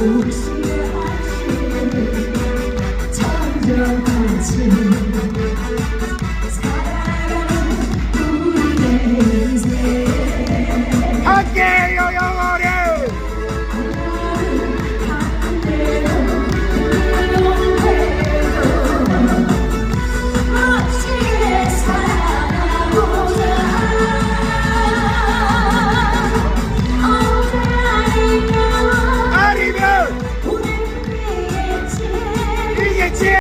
웃음에 아쉬움을 잠잠하지